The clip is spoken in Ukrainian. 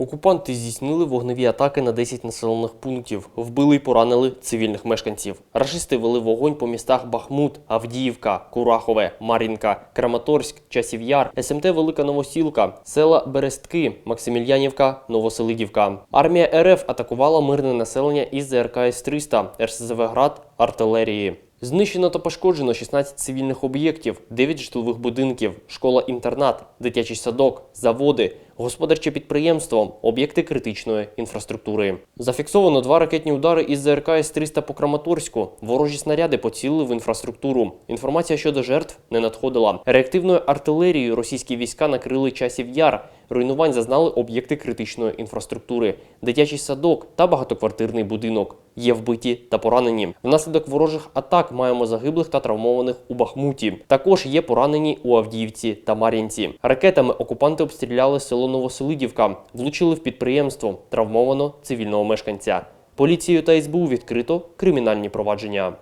Окупанти здійснили вогневі атаки на 10 населених пунктів, вбили й поранили цивільних мешканців. Рашисти вели вогонь по містах Бахмут, Авдіївка, Курахове, Мар'їнка, Краматорськ, Часів Яр, СМТ Велика Новосілка, села Берестки, Максимільянівка, Новоселидівка. Армія РФ атакувала мирне населення із ЗРК С-300, РСЗВ «Град», артилерії. Знищено та пошкоджено 16 цивільних об'єктів, 9 житлових будинків, школа-інтернат, дитячий садок, заводи, господарче підприємство, об'єкти критичної інфраструктури. Зафіксовано два ракетні удари із ЗРК С-300 по Краматорську. Ворожі снаряди поцілили в інфраструктуру. Інформація щодо жертв не надходила. Реактивною артилерією російські війська накрили часів яр. Руйнувань зазнали об'єкти критичної інфраструктури, дитячий садок та багатоквартирний будинок. Є вбиті та поранені. Внаслідок ворожих атак маємо загиблих та травмованих у Бахмуті. Також є поранені у Авдіївці та Мар'їнці. Ракетами окупанти обстріляли село Новоселидівка, влучили в підприємство, травмовано цивільного мешканця. Поліцією та СБУ відкрито кримінальні провадження.